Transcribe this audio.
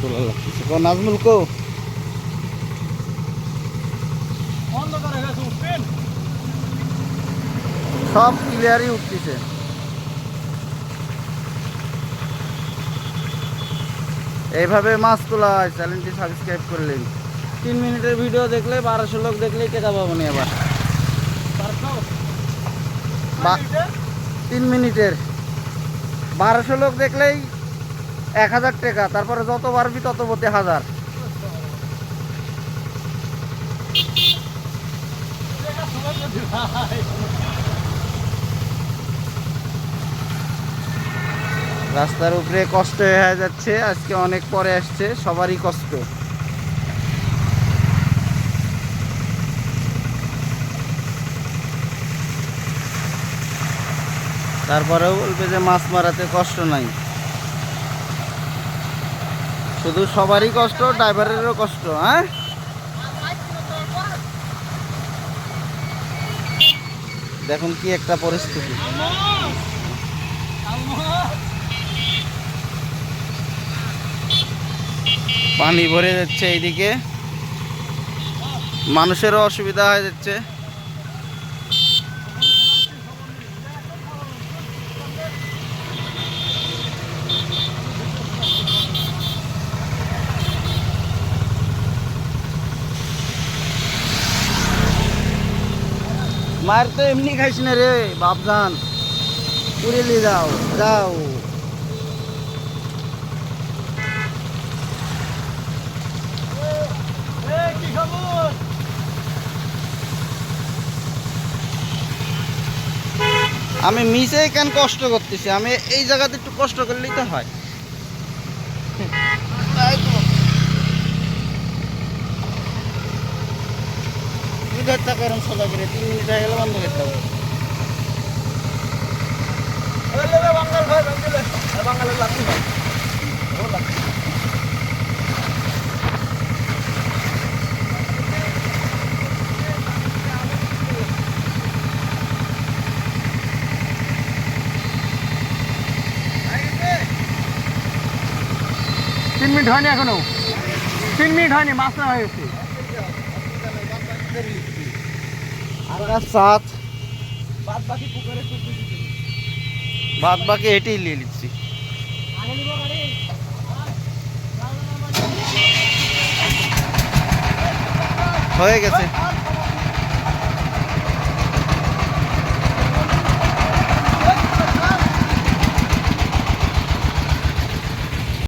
তোলা লাগতেছে কো নাজমুল কো। সব ক্লিয়ারই উঠতেছে। এইভাবে মাছ তোলা হয় চ্যানেলটি সাবস্ক্রাইব করলেন তিন মিনিটের ভিডিও দেখলে বারোশো লোক দেখলেই টেকা পাবো নি আবার। তিন মিনিটের। বারোশো লোক দেখলেই এক হাজার টাকা, তারপরে যত বাড়বি তত প্রতি হাজার। রাস্তার উপরে কষ্ট হয়ে যাচ্ছে, আজকে অনেক পরে আসছে, সবারই কষ্ট। তারপরেও বলবে যে মাছ মারাতে কষ্ট নাই। শুধু সবারই কষ্ট, ড্রাইভারেরও কষ্ট হ্যাঁ? দেখুন কি একটা পরিস্থিতি। পানি ভরে যাচ্ছে এইদিকে। মানুষেরও অসুবিধা হয়ে যাচ্ছে। মার তো এমনি খাইস না রে, বাপজান। পুরে নিয়ে যাও যাও। আমি মিসে কেন কষ্ট করতেছি? আমি এই জায়গাতে একটু কষ্ট করলেই তো হয়। পারেন সোজা করে, তিন গেলে বন্ধ করতে হবে। তিন মিনিট হয়নি এখনও। তিন মিনিট হয়নি, মাছ না হয়ে গেছে। আর সাত বাদ বাকি এটাই নিয়ে নিচ্ছি। হয়ে গেছে।